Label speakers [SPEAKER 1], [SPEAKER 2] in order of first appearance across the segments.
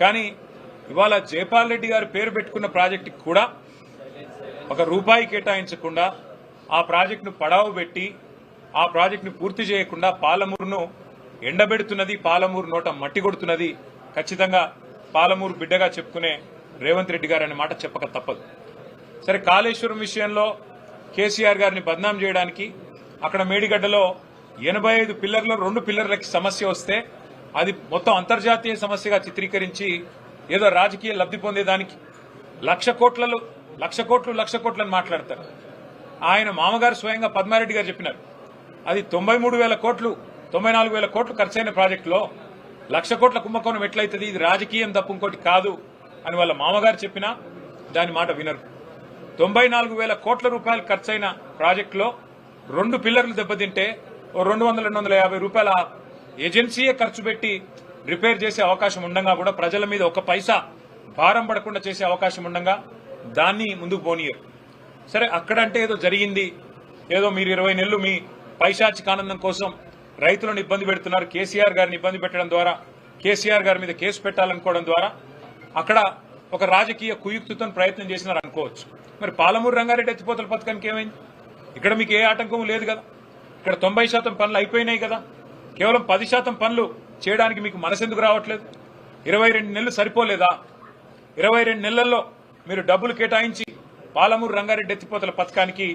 [SPEAKER 1] కానీ ఇవాళ జయపాల్ రెడ్డి గారు పేరు పెట్టుకున్న ప్రాజెక్టుకి కూడా ఒక రూపాయి కేటాయించకుండా ఆ ప్రాజెక్టును పడావు పెట్టి ఆ ప్రాజెక్టును పూర్తి చేయకుండా పాలమూరును ఎండబెడుతున్నది పాలమూరు నోట మట్టి కొడుతున్నది ఖచ్చితంగా పాలమూరు బిడ్డగా చెప్పుకునే రేవంత్ రెడ్డి గారు అనే మాట చెప్పక తప్పదు. సరే కాళేశ్వరం విషయంలో కేసీఆర్ గారిని బద్నాం చేయడానికి అక్కడ మేడిగడ్డలో ఎనభై ఐదు పిల్లర్లో రెండు పిల్లర్లకి సమస్య వస్తే అది మొత్తం అంతర్జాతీయ సమస్యగా చిత్రీకరించి ఏదో రాజకీయ లబ్ధి పొందేదానికి లక్ష కోట్లలో లక్ష కోట్లు లక్ష కోట్లని మాట్లాడతారు. ఆయన మామగారు స్వయంగా పద్మారెడ్డి గారు చెప్పినారు. అది తొంభై మూడు వేల కోట్లు తొంభై నాలుగు వేల కోట్లు ఖర్చైన ప్రాజెక్టులో లక్ష కోట్ల కుంభకోణం ఎట్లయితుంది ఇది రాజకీయం తప్ప ఇంకోటి కాదు అని వాళ్ళ మామగారు చెప్పినా దాని మాట వినరు. తొంభై నాలుగు వేల కోట్ల రూపాయలు ఖర్చైన ప్రాజెక్టులో రెండు పిల్లర్లు దెబ్బతింటే ఓ రెండు వందల రెండు వందల యాభై రూపాయల ఏజెన్సీయే ఖర్చు పెట్టి రిపేర్ చేసే అవకాశం ఉండగా కూడా ప్రజల మీద ఒక పైసా భారం పడకుండా చేసే అవకాశం ఉండగా దాన్ని ముందుకు పోనీయరు. సరే అక్కడంటే ఏదో జరిగింది. ఏదో మీరు ఇరవై నెలలు మీ పైశాచికానందం కోసం రైతులను ఇబ్బంది పెడుతున్నారు. కేసీఆర్ గారిని ఇబ్బంది పెట్టడం ద్వారా కేసీఆర్ గారి మీద కేసు పెట్టాలనుకోవడం ద్వారా అక్కడ ఒక రాజకీయ కుయుక్తితో ప్రయత్నం చేసినారు అనుకోవచ్చు. మరి పాలమూరు రంగారెడ్డి ఎత్తిపోతల పథకానికి ఏమైంది? ఇక్కడ మీకు ఏ ఆటంకం లేదు కదా. ఇక్కడ తొంభై శాతం పనులు అయిపోయినాయి కదా. కేవలం పది శాతం పనులు చేయడానికి మీకు మనసెందుకు రావట్లేదు? ఇరవై రెండు నెలలు సరిపోలేదా? ఇరవై రెండు నెలల్లో మీరు డబ్బులు కేటాయించి పాలమూరు రంగారెడ్డి ఎత్తిపోతల పథకానికి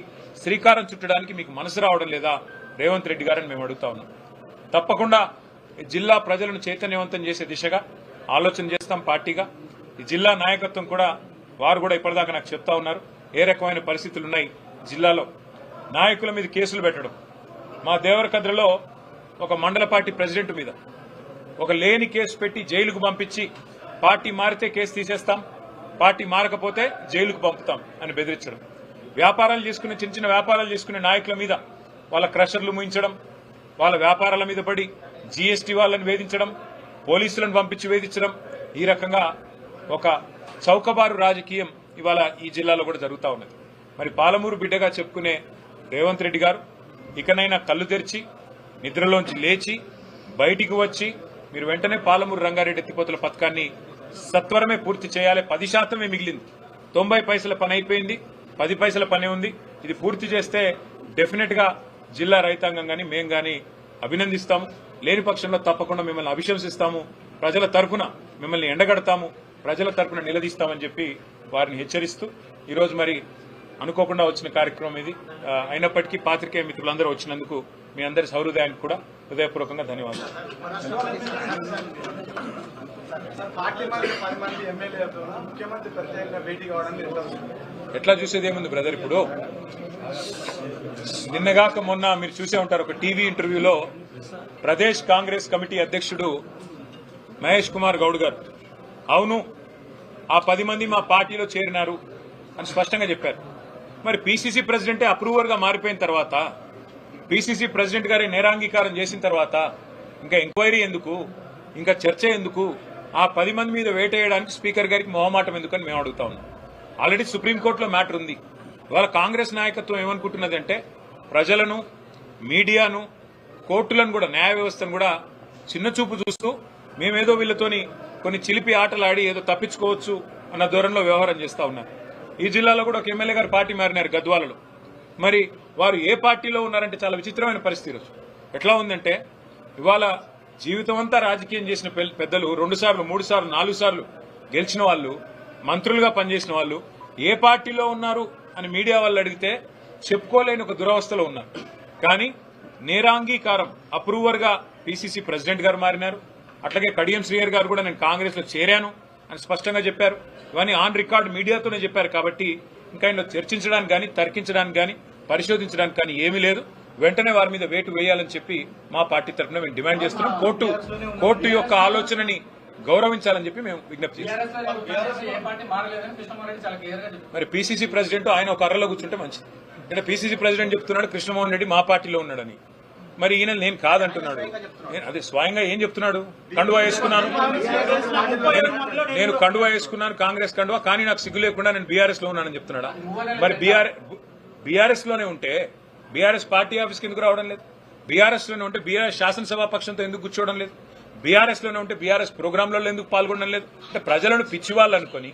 [SPEAKER 1] శ్రీకారం చుట్టడానికి మీకు మనసు రావడం లేదా? రేవంత్ రెడ్డి గారని మేము అడుగుతా ఉన్నాం. తప్పకుండా ఈ జిల్లా ప్రజలను చైతన్యవంతం చేసే దిశగా ఆలోచన చేస్తాం పార్టీగా. ఈ జిల్లా నాయకత్వం కూడా వారు కూడా ఇప్పటిదాకా నాకు చెప్తా ఉన్నారు. ఏ రకమైన పరిస్థితులు ఉన్నాయి జిల్లాలో? నాయకుల మీద కేసులు పెట్టడం. మా దేవరకద్రలో ఒక మండల పార్టీ ప్రెసిడెంట్ మీద. ఒక లేని కేసు పెట్టి జైలుకు పంపించి పార్టీ మారితే కేసు తీసేస్తాం పార్టీ మారకపోతే జైలుకు పంపుతాం అని బెదిరించడం. వ్యాపారాలు చేసుకునే చిన్న చిన్న వ్యాపారాలు చేసుకునే నాయకుల మీద వాళ్ళ క్రషర్లు ముయించడం వాళ్ళ వ్యాపారాల మీద పడి జీఎస్టీ వాళ్ళని వేధించడం పోలీసులను పంపించి వేధించడం ఈ రకంగా ఒక చౌకబారు రాజకీయం ఇవాళ ఈ జిల్లాలో కూడా జరుగుతూ ఉన్నది. మరి పాలమూరు బిడ్డగా చెప్పుకునే రేవంత్ రెడ్డి గారు ఇకనైనా కళ్ళు తెరిచి నిద్రలోంచి లేచి బయటికి వచ్చి మీరు వెంటనే పాలమూరు రంగారెడ్డి ఎత్తిపోతుల పథకాన్ని సత్వరమే పూర్తి చేయాలి. పది శాతమే మిగిలింది. తొంభై పైసల పని అయిపోయింది. పది పైసల పని ఉంది. ఇది పూర్తి చేస్తే డెఫినెట్గా జిల్లా రైతాంగం కానీ మేం గాని అభినందిస్తాము. లేని పక్షంలో తప్పకుండా మిమ్మల్ని అభిశంసిస్తాము. ప్రజల తరఫున మిమ్మల్ని ఎండగడతాము. ప్రజల తరఫున నిలదీస్తామని చెప్పి వారిని హెచ్చరిస్తూ ఈరోజు మరి అనుకోకుండా వచ్చిన కార్యక్రమం ఇది. అయినప్పటికీ పాత్రికేయ మిత్రులందరూ వచ్చినందుకు మీ అందరి సౌహృదయానికి కూడా హృదయపూర్వకంగా ధన్యవాదాలు.
[SPEAKER 2] ఎట్లా
[SPEAKER 1] ఎట్లా చూసేది ఏముంది బ్రదర్ ఇప్పుడు? నిన్నగాక మొన్న మీరు చూసే ఉంటారు ఒక టీవీ ఇంటర్వ్యూలో ప్రదేశ్ కాంగ్రెస్ కమిటీ అధ్యక్షుడు మహేష్ కుమార్ గౌడ్ గారు. అవును ఆ పది మంది మా పార్టీలో చేరినారు అని స్పష్టంగా చెప్పారు. మరి పిసిసి ప్రెసిడెంటే అప్రూవర్గా మారిపోయిన తర్వాత పిసిసి ప్రెసిడెంట్ గారి నేరాంగీకారం చేసిన తర్వాత ఇంకా ఎంక్వైరీ ఎందుకు ఇంకా చర్చ ఎందుకు ఆ పది మంది మీద వేటేయడానికి స్పీకర్ గారికి మొహమాటం ఎందుకని మేము అడుగుతా ఉన్నాం. ఆల్రెడీ సుప్రీంకోర్టులో మ్యాటర్ ఉంది. ఇవాళ కాంగ్రెస్ నాయకత్వం ఏమనుకుంటున్నదంటే ప్రజలను మీడియాను కోర్టులను కూడా న్యాయ వ్యవస్థను కూడా చిన్న చూపు చూస్తూ మేమేదో వీళ్ళతోని కొన్ని చిలిపి ఆటలు ఆడి ఏదో తప్పించుకోవచ్చు అన్న దూరంలో వ్యవహారం చేస్తా ఉన్నారు. ఈ జిల్లాలో కూడా ఒక ఎమ్మెల్యే గారు పార్టీ మారినారు గద్వాలలో. మరి వారు ఏ పార్టీలో ఉన్నారంటే చాలా విచిత్రమైన పరిస్థితి రోజు ఎట్లా ఉందంటే ఇవాళ జీవితం అంతా రాజకీయం చేసిన పెద్దలు రెండు సార్లు మూడు సార్లు నాలుగు సార్లు గెలిచిన వాళ్ళు మంత్రులుగా పనిచేసిన వాళ్ళు ఏ పార్టీలో ఉన్నారు అని మీడియా వాళ్ళు అడిగితే చెప్పుకోలేని ఒక దురవస్థలో ఉన్నారు. కానీ నేరాంగీకారం అప్రూవర్గా పీసీసీ పిసిసి ప్రెసిడెంట్ గారు మారినారు. అట్లాగే కడియం శ్రీయర్ గారు కూడా నేను కాంగ్రెస్లో చేరాను. అని స్పష్టంగా చెప్పారు. ఇవన్నీ ఆన్ రికార్డ్ మీడియాతోనే చెప్పారు కాబట్టి ఇంకా ఇందులో చర్చించడానికి కానీ తర్కించడానికి కానీ పరిశోధించడానికి కానీ ఏమీ లేదు. వెంటనే వారి మీద వేటు వేయాలని చెప్పి మా పార్టీ తరఫున మేము డిమాండ్ చేస్తున్నాం. కోర్టు కోర్టు యొక్క ఆలోచనని గౌరవించాలని చెప్పి మేము విజ్ఞప్తి చేస్తున్నాం. మరి పిసిసి ప్రెసిడెంట్ ఆయన ఒక అర్రలో కూర్చుంటే మంచిది. అంటే పిసిసి ప్రెసిడెంట్ చెప్తున్నాడు కృష్ణమోహన్ రెడ్డి మా పార్టీలో ఉన్నాడని. మరి ఈయన నేను కాదంటున్నాడు. నేను- అదే స్వయంగా ఏం చెప్తున్నాడు? కండువా వేసుకున్నాను. నేను- నేను కండువా వేసుకున్నాను కాంగ్రెస్ కండువా కానీ నాకు సిగ్గు లేకుండా నేను బీఆర్ఎస్లో ఉన్నానని చెప్తున్నాడా? మరి బీఆర్ బీఆర్ఎస్లోనే ఉంటే బీఆర్ఎస్ పార్టీ ఆఫీస్కి ఎందుకు రావడం లేదు? బీఆర్ఎస్లోనే ఉంటే బీఆర్ఎస్ శాసనసభా పక్షంతో ఎందుకు కూర్చోవడం లేదు? బీఆర్ఎస్లోనే ఉంటే బీఆర్ఎస్ ప్రోగ్రాంలలో ఎందుకు పాల్గొనడం లేదు? అంటే ప్రజలను పిచ్చి వాళ్ళు అనుకొని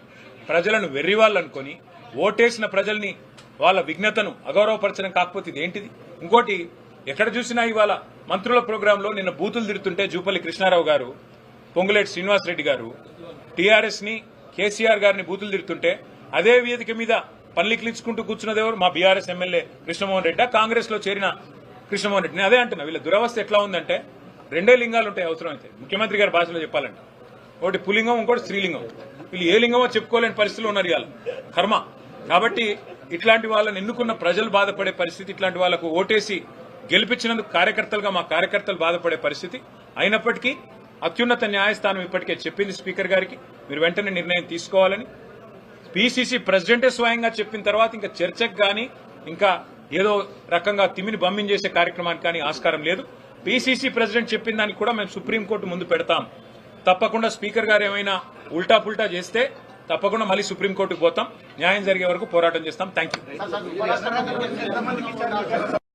[SPEAKER 1] ప్రజలను వెర్రి వాళ్ళు అనుకొని ఓటేసిన ప్రజల్ని వాళ్ళ విఘ్నతను అగౌరవపరచడం కాకపోతే ఇది ఏంటిది? ఇంకోటి ఎక్కడ చూసినా ఇవాళ మంత్రుల ప్రోగ్రాంలో నిన్న బూతులు తిడుతుంటే జూపల్లి కృష్ణారావు గారు పొంగులేటి శ్రీనివాసరెడ్డి గారు టీఆర్ఎస్ని కేసీఆర్ గారిని బూతులు తిడుతుంటే అదే వేదిక మీద పల్లికిలించుకుంటూ కూర్చున్నది ఎవరు? మా బీఆర్ఎస్ ఎమ్మెల్యే కృష్ణమోహన్ రెడ్డి. కాంగ్రెస్లో చేరిన కృష్ణమోహన్ రెడ్డిని అదే అంటున్నా వీళ్ళ దురవస్థ ఎట్లా ఉందంటే రెండే లింగాలు ఉంటాయి అవసరమైతే. ముఖ్యమంత్రి గారి భాషలో చెప్పాలంటే. ఒకటి పులింగం ఇంకోటి స్త్రీలింగం. వీళ్ళు ఏ లింగమో చెప్పుకోలేని పరిస్థితులు ఉన్నారు ఇవాళ. కర్మ. కాబట్టి ఇట్లాంటి వాళ్ళని ఎన్నుకున్న ప్రజలు బాధపడే పరిస్థితి ఇట్లాంటి వాళ్ళకు ఓటేసి గెలిపించినందుకు కార్యకర్తలుగా మా కార్యకర్తలు బాధపడే పరిస్థితి అయినప్పటికీ అత్యున్నత న్యాయస్థానం ఇప్పటికే చెప్పింది స్పీకర్ గారికి. మీరు వెంటనే నిర్ణయం తీసుకోవాలని. పిసిసి ప్రెసిడెంటే స్వయంగా చెప్పిన తర్వాత ఇంకా చర్చకు కానీ ఇంకా ఏదో రకంగా తిమ్మిని బమ్మించేసే కార్యక్రమానికి కానీ ఆస్కారం లేదు. పిసిసి ప్రెసిడెంట్ చెప్పిన దానికి కూడా మేము సుప్రీంకోర్టు ముందు పెడతాం. తప్పకుండా స్పీకర్ గారు ఏమైనా ఉల్టా పుల్టా చేస్తే తప్పకుండా మళ్ళీ సుప్రీంకోర్టుకు పోతాం. న్యాయం జరిగే వరకు పోరాటం చేస్తాం. Thank you